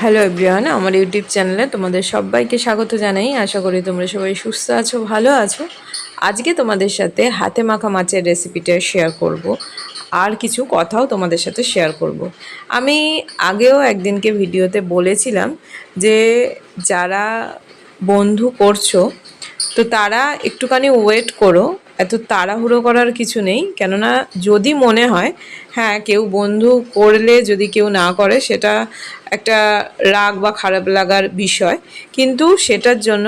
Hello everyone আমার YouTube চ্যানেলে তোমাদের সবাইকে স্বাগত জানাই। আশা করি তোমরা সবাই সুস্থ আছো, ভালো আছো। আজকে তোমাদের সাথে হাতে মাখা মাছের রেসিপিটা শেয়ার করব। আর কিছু কথাও তোমাদের সাথে শেয়ার করব। আমি আগেও একদিনকে ভিডিওতে বলেছিলাম যে, যারা বন্ধু করছ, তো তারা একটুখানি ওয়েট করো। এত তাড়াহুড়ো করার কিছু নেই। কেননা যদি মনে হয় হ্যাঁ কেউ বন্ধু করলে যদি কেউ না করে, সেটা একটা রাগ বা খারাপ লাগার বিষয়। কিন্তু সেটার জন্য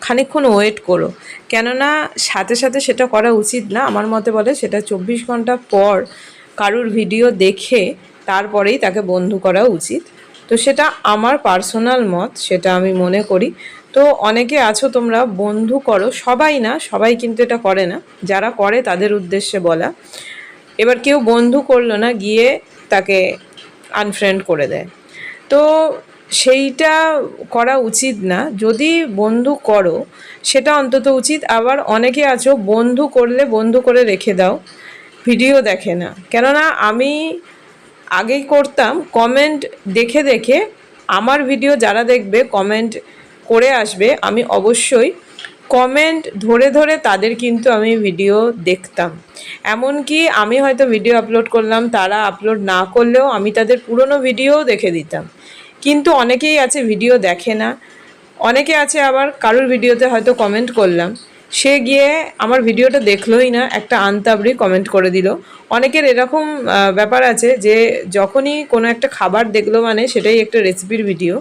খানিকক্ষণ ওয়েট করো। কেননা সাথে সাথে সেটা করা উচিত না। আমার মতে বলে সেটা চব্বিশ ঘণ্টা পর কারুর ভিডিও দেখে তারপরেই তাকে বন্ধু করা উচিত। তো সেটা আমার পার্সোনাল মত, সেটা আমি মনে করি। তো অনেকে আছো তোমরা, বন্ধু করো, সবাই না, সবাই কিন্তু এটা করে না। যারা করে তাদের উদ্দেশ্যে বলা। এবার কেউ বন্ধু করল না, গিয়ে তাকে আনফ্রেন্ড করে দেয়। তো সেইটা করা উচিত না। যদি বন্ধু করো, সেটা অন্তত উচিত। আবার অনেকে আছো, বন্ধু করলে বন্ধু করে রেখে দাও, ভিডিও দেখে না। কেননা আমি আগেই করতাম কমেন্ট দেখে দেখে আমার ভিডিও যারা দেখবে কমেন্ট করে আসবে, আমি অবশ্যই কমেন্ট ধরে ধরে তাদের কিন্তু আমি ভিডিও দেখতাম। এমনকি আমি হয়তো ভিডিও আপলোড করলাম, তারা আপলোড না করলেও আমি তাদের পুরনো ভিডিও দেখে দিতাম। কিন্তু অনেকেই আছে ভিডিও দেখে না। অনেকে আছে আবার কারোর ভিডিওতে হয়তো কমেন্ট করলাম। সে গিয়ে আমার ভিডিওটা দেখলোই না, একটা আনতাবড়ি কমেন্ট করে দিল। অনেকের এরকম ব্যাপার আছে যে যখনই কোনো একটা খাবার দেখল মানে সেটাই একটা রেসিপির ভিডিও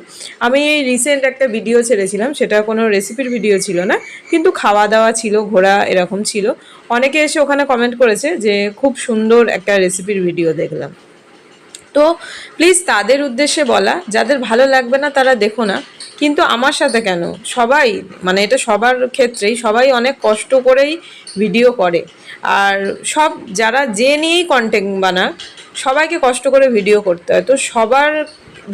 আমি এই রিসেন্ট একটা ভিডিও ছেড়েছিলাম, সেটা কোনো রেসিপির ভিডিও ছিল না, কিন্তু খাওয়া দাওয়া ছিল, ঘোরা এরকম ছিল। অনেকে এসে ওখানে কমেন্ট করেছে যে খুব সুন্দর একটা রেসিপির ভিডিও দেখলাম। তো প্লিজ তাদের উদ্দেশ্যে বলা, যাদের ভালো লাগবে না তারা দেখো না। কিন্তু আমার সাথে কেন? সবাই মানে এটা সবার ক্ষেত্রেই সবাই অনেক কষ্ট করেই ভিডিও করে। আর সব যারা যে নিয়েই কন্টেন্ট বানা সবাইকে কষ্ট করে ভিডিও করতে হয়। তো সবার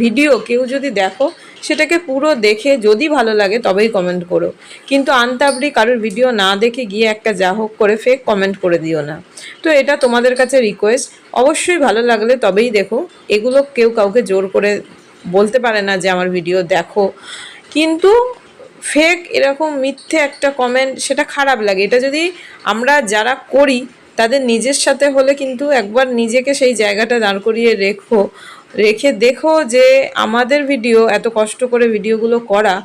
ভিডিও কেউ যদি দেখো, সেটাকে পুরো দেখে যদি ভালো লাগে তবেই কমেন্ট করো। কিন্তু আনতাবড়ি কারোর ভিডিও না দেখে গিয়ে একটা যা হোক করে ফেক কমেন্ট করে দিও না। তো এটা তোমাদের কাছে রিকোয়েস্ট অবশ্যই ভালো লাগলে তবেই দেখো। এগুলো কেউ কাউকে জোর করে বলতে পারে না যে আমার ভিডিও দেখো। কিন্তু ফেক এরকম মিথ্যে একটা কমেন্ট সেটা খারাপ লাগে। এটা যদি আমরা যারা করি, তাদের নিজের সাথে হলে কিন্তু একবার নিজেকে সেই জায়গাটা দাঁড় করিয়ে রেখো। রেখে দেখো যে আমাদের ভিডিও, এত কষ্ট করে ভিডিওগুলো করা,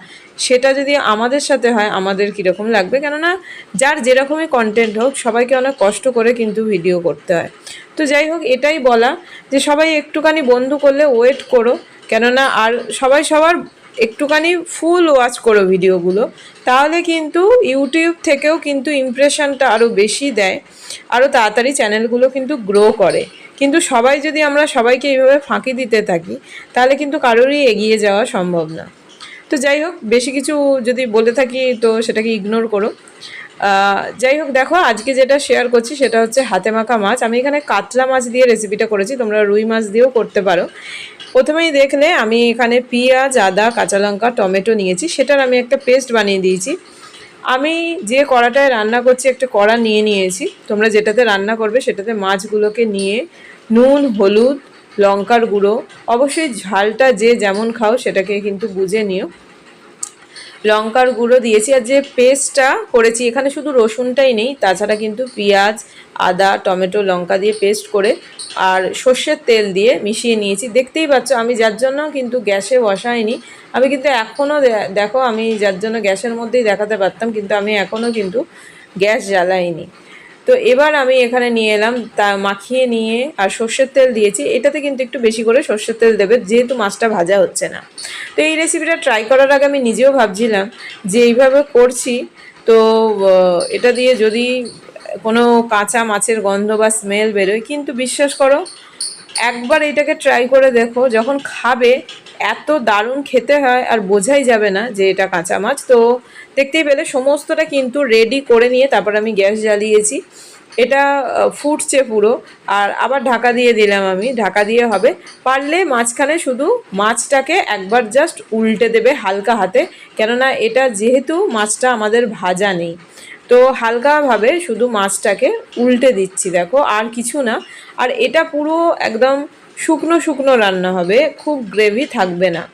সেটা যদি আমাদের সাথে হয়, আমাদের কীরকম লাগবে? কেননা যার যেরকমই কন্টেন্ট হোক, সবাইকে অনেক কষ্ট করে কিন্তু ভিডিও করতে হয়। তো যাই হোক, এটাই বলা যে সবাই একটুখানি বন্ধু করলে ওয়েট করো। কেননা আর সবাই সবার একটুখানি ফুল ওয়াচ করো ভিডিওগুলো, তাহলে কিন্তু ইউটিউব থেকেও কিন্তু ইমপ্রেশনটা আরও বেশি দেয় আরও তাড়াতাড়ি চ্যানেলগুলো কিন্তু গ্রো করে। কিন্তু সবাই যদি আমরা সবাইকে এইভাবে ফাঁকি দিতে থাকি, তাহলে কিন্তু কারোরই এগিয়ে যাওয়া সম্ভব না। তো যাই হোক, বেশি কিছু যদি বলে থাকি তো সেটাকে ইগনোর করো। যাই হোক, দেখো, আজকে যেটা শেয়ার করছি সেটা হচ্ছে হাতে মাখা মাছ। আমি এখানে কাতলা মাছ দিয়ে রেসিপিটা করেছি, তোমরা রুই মাছ দিয়েও করতে পারো। প্রথমেই দেখলে আমি এখানে পিঁয়াজ, আদা, কাঁচা লঙ্কা, টমেটো নিয়েছি। সেটার আমি একটা পেস্ট বানিয়ে দিয়েছি। আমি যে কড়াটায় রান্না করছি, একটা কড়া নিয়ে নিয়েছি। তোমরা যেটাতে রান্না করবে, সেটাতে মাছগুলোকে নিয়ে নুন, হলুদ, লঙ্কার গুঁড়ো, অবশ্যই ঝালটা যে যেমন খাও, সেটাকে কিন্তু বুঝে নিও। লঙ্কার গুঁড়ো দিয়েছি আর যে পেস্টটা করেছি, এখানে শুধু রসুনটাই নেই, তাছাড়া কিন্তু পেঁয়াজ, আদা, টমেটো, লঙ্কা দিয়ে পেস্ট করে আর সর্ষের তেল দিয়ে মিশিয়ে নিয়েছি। দেখতেই পাচ্ছ, আমি যার জন্য কিন্তু গ্যাসে বসাইনি, আমি কিন্তু এখনও দেখো আমি যার জন্য গ্যাসের মধ্যেই দেখাতে পারতাম, কিন্তু আমি এখনও কিন্তু গ্যাস জ্বালাইনি। তো এবার আমি এখানে নিয়ে এলাম, তা মাখিয়ে নিয়ে আর সর্ষের তেল দিয়েছি। এটাতে কিন্তু একটু বেশি করে সর্ষের তেল দেবে, যেহেতু মাছটা ভাজা হচ্ছে না। তো এই রেসিপিটা ট্রাই করার আগে আমি নিজেও ভাবছিলাম যে এইভাবে করছি। তো এটা দিয়ে যদি কোনো কাঁচা মাছের গন্ধ বা স্মেল বেরোয়, কিন্তু বিশ্বাস করো, একবার এটাকে ট্রাই করে দেখো, যখন খাবে এত দারুণ খেতে হয় আর বোঝাই যাবে না যে এটা কাঁচা মাছ। তো দেখতেই পেলে সমস্তটা কিন্তু রেডি করে নিয়ে তারপর আমি গ্যাস জ্বালিয়েছি। এটা ফুটছে পুরো। আর আবার ঢাকা দিয়ে দিলাম আমি। ঢাকা দিয়ে হবে। পারলে মাঝখানে শুধু মাছটাকে একবার জাস্ট উল্টে দেবে হালকা হাতে। কেননা এটা যেহেতু মাছটা আমাদের ভাজা নেই। তো হালকাভাবে শুধু মাছটাকে উল্টে দিচ্ছি, দেখো। আর কিছু না। আর এটা পুরো একদম শুকনো শুকনো রান্না হবে, খুব গ্রেভি থাকবে না।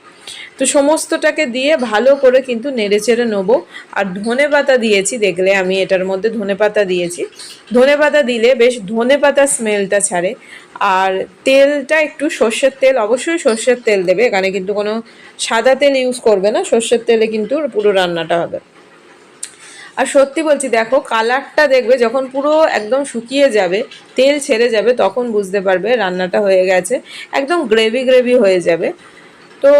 তো সমস্তটাকে দিয়ে ভালো করে কিন্তু নেড়ে চেড়ে নেব। আর ধনে পাতা দিয়েছি, দেখলে আমি এটার মধ্যে ধনে পাতা দিয়েছি। ধনে পাতা দিলে বেশ ধনে পাতা স্মেলটা ছাড়ে। আর তেলটা একটু সর্ষের তেল, অবশ্যই সর্ষের তেল দেবে, এখানে কিন্তু কোনো সাদা তেল ইউজ করবে না, সর্ষের তেলে কিন্তু পুরো রান্নাটা হবে। আর সত্যি বলছি, দেখো কালারটা দেখবে যখন পুরো একদম শুকিয়ে যাবে, তেল ছেড়ে যাবে, তখন বুঝতে পারবে রান্নাটা হয়ে গেছে, একদম গ্রেভি গ্রেভি হয়ে যাবে। তো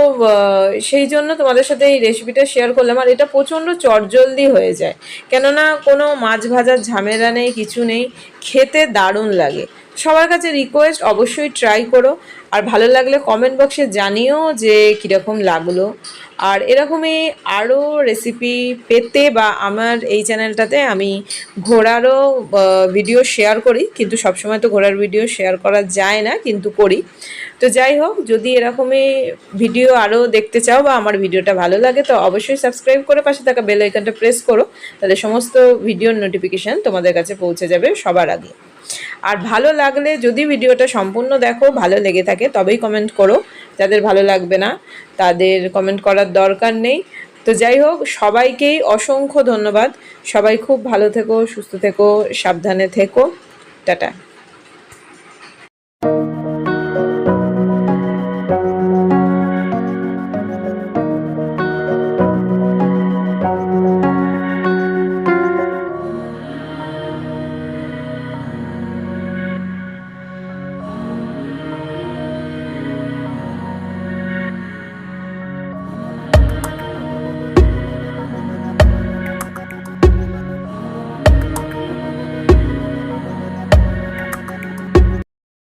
সেই জন্য তোমাদের সাথে এই রেসিপিটা শেয়ার করলাম, আর এটা প্রচণ্ড চটজলদি হয়ে যায়। কেননা কোনো মাছ ভাজার ঝামেলা নেই, কিছু নেই, খেতে দারুণ লাগে। সবার কাছে রিকোয়েস্ট অবশ্যই ট্রাই করো, আর ভালো লাগলে কমেন্ট বক্সে জানিও যে কীরকম লাগল। আর এরকমই আরও রেসিপি পেতে বা আমার এই চ্যানেলটাতে আমি ঘোড়ারও ভিডিও শেয়ার করি, কিন্তু সবসময় তো ঘোড়ার ভিডিও শেয়ার করা যায় না, কিন্তু করি। তো যাই হোক, যদি এরকমই ভিডিও আরও দেখতে চাও বা আমার ভিডিওটা ভালো লাগে, তো অবশ্যই সাবস্ক্রাইব করে পাশে থাকা বেল আইকনটা প্রেস করো, তাহলে সমস্ত ভিডিওর নোটিফিকেশান তোমাদের কাছে পৌঁছে যাবে সবার আগে। আর ভালো লাগলে যদি ভিডিওটা সম্পূর্ণ দেখো, ভালো লেগে থাকে, তবেই কমেন্ট করো। যাদের ভালো লাগবে না, তাদের কমেন্ট করার দরকার নেই। তো যাই হোক, সবাইকেই অসংখ্য ধন্যবাদ। সবাই খুব ভালো থেকো, সুস্থ থেকো, সাবধানে থেকো। টাটা।